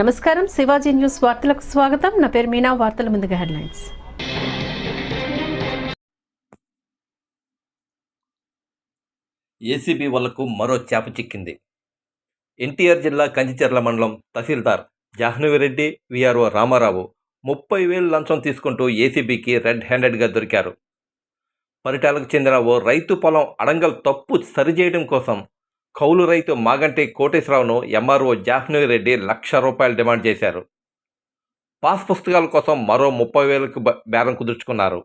నమస్కారం. శివాజీ న్యూస్ వార్తలకు స్వాగతం. నా పేరు మీనా. వార్తల ముందుగా హెడ్లైన్స్. ఏసీబీ వాళ్ళకు మరో చేప చిక్కింది. ఎన్టీఆర్ జిల్లా కంచిచెర్ల మండలం తహసీల్దార్ జాహ్నవిరెడ్డి విఆర్ఓ రామారావు ముప్పై వేలు లంచం తీసుకుంటూ ఏసీబీకి రెడ్ హ్యాండెడ్గా దొరికారు. పరిటాలకు చెందిన ఓ రైతు పొలం అడంగల్ తప్పు సరిచేయడం కోసం కౌలు రైతు మాగంటి కోటేశ్వరరావును ఎంఆర్ఓ జాహ్నవిరెడ్డి లక్ష రూపాయలు డిమాండ్ చేశారు. పాస్ పుస్తకాల కోసం మరో ముప్పై వేలకు బేరం కుదుర్చుకున్నారు.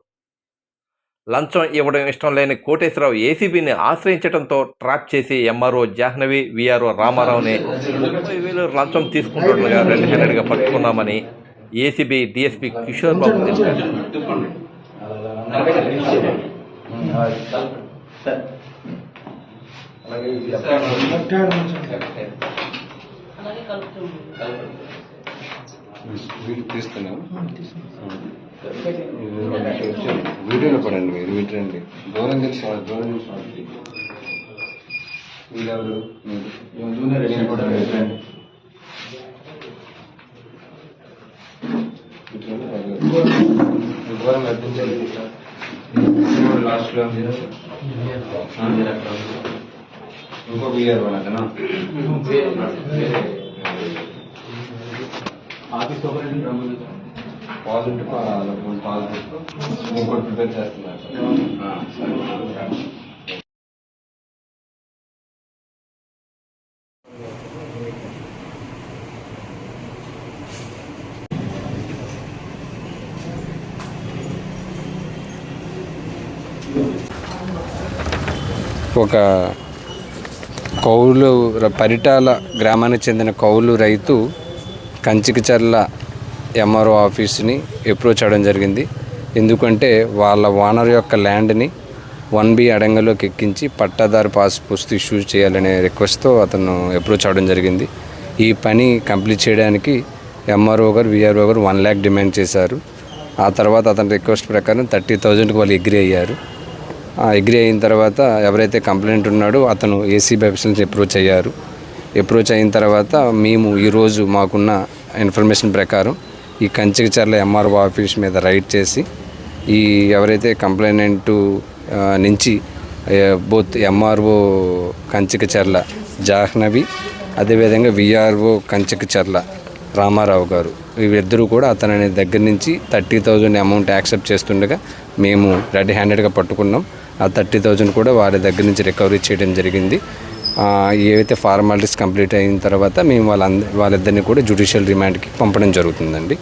లంచం ఇవ్వడం ఇష్టం లేని కోటేశ్వరరావు ఏసీబీని ఆశ్రయించడంతో ట్రాప్ చేసి ఎంఆర్ఓ జాహ్నవి విఆర్ఓ రామారావుని ముప్పై వేలు లంచం తీసుకుంటుండగా రెడ్ హ్యాండెడ్గా పట్టుకున్నామని ఏసీబీ డిఎస్పీ కిషోర్ బాబు తెలిపారు. తీస్తున్నాం. వీడియోలో పడండి మీరు వీటండి దూరం తెలిసి దూరం తెలిసి వీళ్ళెవరు మీరు. జూనియర్ నేను కూడా వీటండి దూరం అర్థించాలి లాస్ట్లో ఇంకో వీఆర్ వాళ్ళకనా పాజిటివ్ పాజిటివ్ ఇంకోటి ప్రిపేర్ చేస్తున్నారు ఒక కౌలు పరిటాల గ్రామానికి చెందిన కౌలు రైతు కంచికిచర్ల ఎంఆర్ఓ ఆఫీస్ని అప్రోచ్ చేయడం జరిగింది. ఎందుకంటే వాళ్ళ ఓనర్ యొక్క ల్యాండ్ని వన్ బి అడంగలోకి ఎక్కించి పట్టాదారు పాస్ పుస్తు ఇష్యూ చేయాలనే రిక్వెస్ట్తో అతను అప్రోచ్ అవ్వడం జరిగింది. ఈ పని కంప్లీట్ చేయడానికి ఎంఆర్ఓ గారు విఆర్ఓ గారు వన్ ల్యాక్ డిమాండ్ చేశారు. ఆ తర్వాత అతని రిక్వెస్ట్ ప్రకారం థర్టీ థౌజండ్కి వాళ్ళు అగ్రి అయ్యారు. అగ్రి అయిన తర్వాత ఎవరైతే కంప్లైంట్ ఉన్నాడో అతను ఏసీబీ ఆఫీస్ నుంచి అప్రోచ్ అయ్యారు. అప్రోచ్ అయిన తర్వాత మేము ఈరోజు మాకున్న ఇన్ఫర్మేషన్ ప్రకారం ఈ కంచికచర్ల ఎంఆర్ఓ ఆఫీస్ మీద రైడ్ చేసి ఈ ఎవరైతే కంప్లైనెంట్ నుంచి బోత్ ఎంఆర్ఓ కంచికచర్ల జాహ్నవి అదేవిధంగా విఆర్ఓ కంచికచర్ల రామారావు గారు వీళ్ళిద్దరూ కూడా అతని దగ్గర నుంచి థర్టీ థౌజండ్ అమౌంట్ యాక్సెప్ట్ చేస్తుండగా మేము రెడ్ హ్యాండెడ్గా పట్టుకున్నాం. ఆ థర్టీ థౌజండ్ కూడా వారి దగ్గర నుంచి రికవరీ చేయడం జరిగింది. ఏవైతే ఫార్మాలిటీస్ కంప్లీట్ అయిన తర్వాత మేము వాళ్ళ వాళ్ళిద్దరిని కూడా జ్యుడిషియల్ రిమాండ్కి పంపడం జరుగుతుందండి.